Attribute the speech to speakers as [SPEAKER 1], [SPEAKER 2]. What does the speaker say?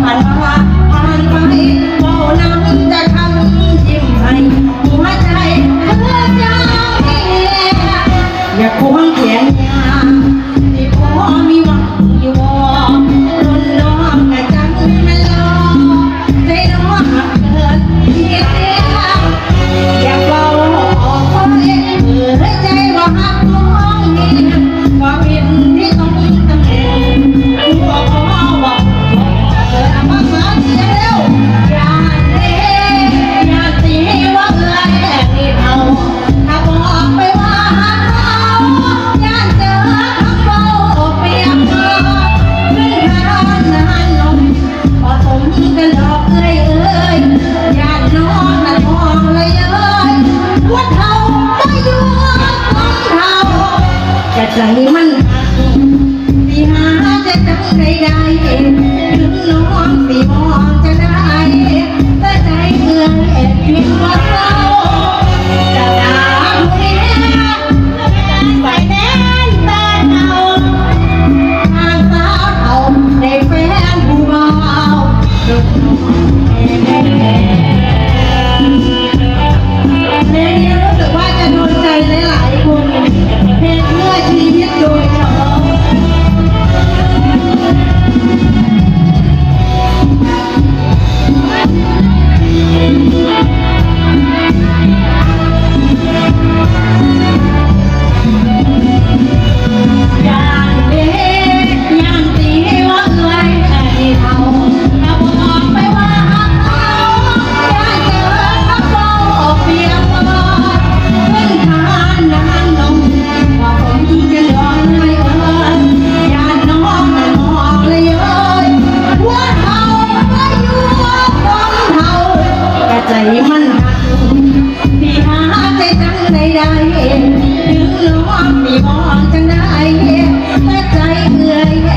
[SPEAKER 1] Mày. หลังนี้มันสีหาจะจังใดใดถึงน้องสีมอ ใจมันหักที่หาใจจังใดใดถึงน้องที่มองจังได้แต่ใจเอื่อย